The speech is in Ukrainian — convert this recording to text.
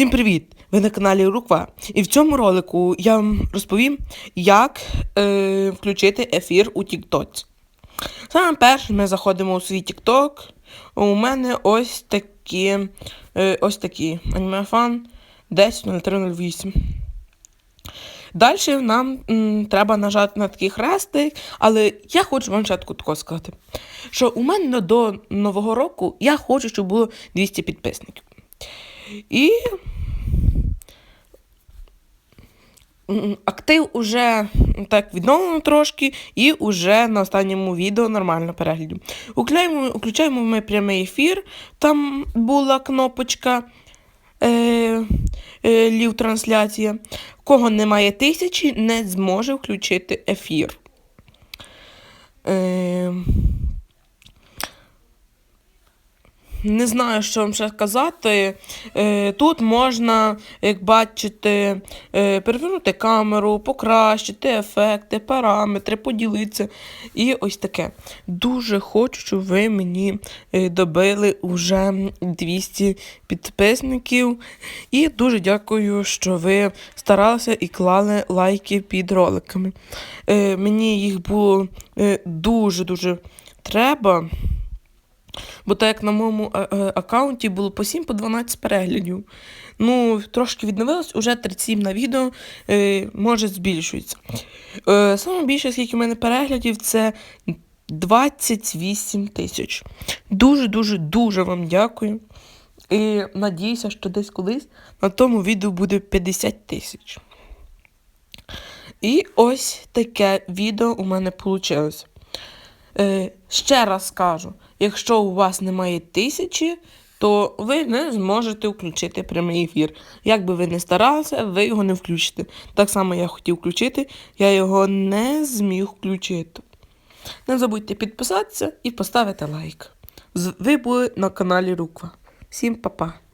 Всім привіт! Ви на каналі Руква. І в цьому ролику я вам розповім, як е, включити ефір у TikTok. Саме перше ми заходимо у свій TikTok. У мене ось такі е, ось такі анімефан 10.0308. Далі нам м, треба нажати на такий хрестик, але я хочу вам спочатку тако сказати, що у мене до Нового року я хочу, щоб було 200 підписників. І актив уже так відновлено трошки, і уже на останньому відео нормально перегляду. Включаємо, ми прямий ефір, там була кнопочка е, е, лів трансляція. Кого немає тисячі, не зможе включити ефір. Е, не знаю, що вам ще сказати. Е, тут можна, як бачите, е, перевернути камеру, покращити ефекти, параметри, поділитися. І ось таке. Дуже хочу, щоб ви мені е, добили вже 200 підписників. І дуже дякую, що ви старалися і клали лайки під роликами. Мені їх було дуже-дуже треба. Бо так як на моєму е, е, аккаунті було по 7 по 12 переглядів. Ну, трошки відновилось, уже 37 на відео, е, може збільшується. Саме більше, скільки в мене переглядів, це 28 тисяч. Дуже-дуже дуже вам дякую. І надіюся, що десь колись на тому відео буде 50 тисяч. І ось таке відео у мене вийшло. Е, ще раз скажу, якщо у вас немає тисячі, то ви не зможете включити прямий ефір. Як би ви не старалися, ви його не включите. Так само я хотів включити, я його не зміг включити. Не забудьте підписатися і поставити лайк. Ви були на каналі Руква. Всім па-па!